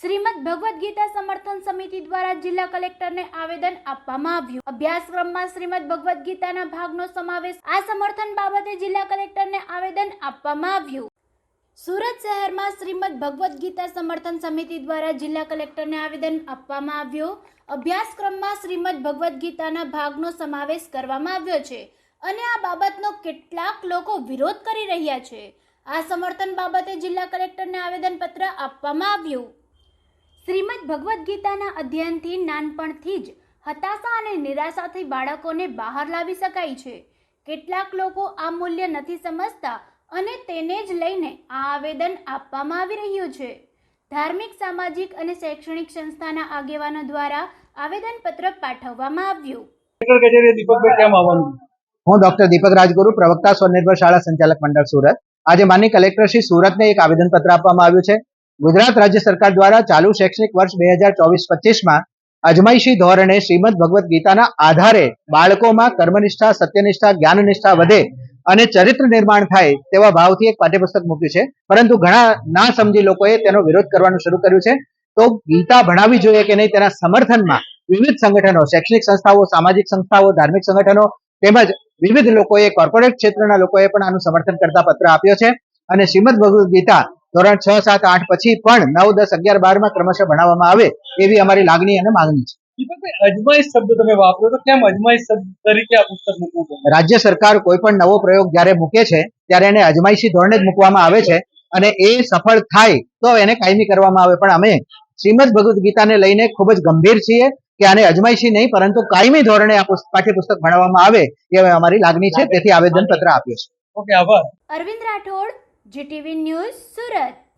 શ્રીમદ ભગવદ્ ગીતા સમર્થન સમિતિ દ્વારા જિલ્લા કલેક્ટરને આવેદન આપવામાં આવ્યું. અભ્યાસક્રમમાં શ્રીમદ ભગવદ્ ગીતાના ભાગનો સમાવેશ આ સમર્થન બાબતે જિલ્લા કલેક્ટરને આવેદન આપવામાં આવ્યું. સુરત શહેરમાં શ્રીમદ ભગવદ્ ગીતા સમર્થન સમિતિ દ્વારા જિલ્લા કલેક્ટરને આવેદન આપવામાં આવ્યું. અભ્યાસક્રમમાં શ્રીમદ ભગવદ્ ગીતાના ભાગનો સમાવેશ કરવામાં આવ્યો છે અને આ બાબતનો કેટલાક લોકો વિરોધ કરી રહ્યા છે. આ સમર્થન બાબતે જિલ્લા કલેક્ટરને આવેદનપત્ર આપવામાં આવ્યું. શ્રીમદ ભગવદ્ ગીતાના અધ્યયનથી નાનપણથી જ હતાશા અને નિરાશાથી બાળકોને બહાર લાવી શકાય છે. કેટલાક લોકો આ મૂલ્ય નથી સમજતા અને તેને જ લઈને આ આવેદન આપવામાં આવી રહ્યું છે. ધાર્મિક સામાજિક અને શૈક્ષણિક સંસ્થાના આગેવાનો દ્વારા આવેદનપત્ર પાઠવવામાં આવ્યું. કલેક્ટર કચેરી દીપકભાઈ કેમ આવવાનું? હું ડોક્ટર દીપક રાજગુરુ પ્રવક્તા સ્વનિર્ભર શાળા સંચાલક મંડળ સુરત. આજે માનની કલેક્ટર શ્રી સુરતને એક આવેદનપત્ર આપવામાં આવ્યું છે. ગુજરાત રાજ્ય સરકાર દ્વારા ચાલુ શૈક્ષણિક વર્ષ બે હજાર ચોવીસ પચીસમાં અજમાઈશી ધોરણે શ્રીમદ ભગવદ્ ગીતાના આધારે બાળકોમાં કર્મનિષ્ઠા, સત્યનિષ્ઠા, જ્ઞાનનિષ્ઠા વધે અને ચરિત્ર નિર્માણ થાય તેવા ભાવથી એક પાઠ્યપુસ્તક મૂક્યું છે. પરંતુ ઘણા ના સમજી લોકોએ તેનો વિરોધ કરવાનું શરૂ કર્યું છે. તો ગીતા ભણાવી જોઈએ કે નહીં તેના સમર્થનમાં વિવિધ સંગઠનો, શૈક્ષણિક સંસ્થાઓ, સામાજિક સંસ્થાઓ, ધાર્મિક સંગઠનો તેમજ વિવિધ લોકોએ, કોર્પોરેટ ક્ષેત્રના લોકોએ પણ આનું સમર્થન કરતા પત્ર આપ્યો છે. અને શ્રીમદ ભગવદ્ ગીતા ધોરણ છ સાત આઠ પછી પણ નવ દસ અગિયાર બારમાં ક્રમશઃ ભણાવવામાં આવે એવી અમારી લાગણી અને માંગણી છે. દીપકભાઈ અજમાઈશ શબ્દ તમે વાપરો તો કેમ અજમાઈશ શબ્દ તરીકે આ પુસ્તક મૂકવું પડે? રાજ્ય સરકાર કોઈ પણ નવો પ્રયોગ જ્યારે મૂકે છે ત્યારે એને અજમાયશી ધોરણે જ મૂકવામાં આવે છે અને એ સફળ થાય તો એને કાયમી કરવામાં આવે. પણ અમે શ્રીમદ ભગવદ્ ગીતાને લઈને ખૂબ જ ગંભીર છીએ કે આને અજમાયશી નહીં પરંતુ કાયમી ધોરણે આ પુસ્ત- પાઠ્યપુસ્તક ભણાવવામાં આવે એ અમારી લાગણી છે. તેથી આવેદન પત્ર આપ્યો છે. ઓકે આભાર. Arvind Rathod GTV news Surat.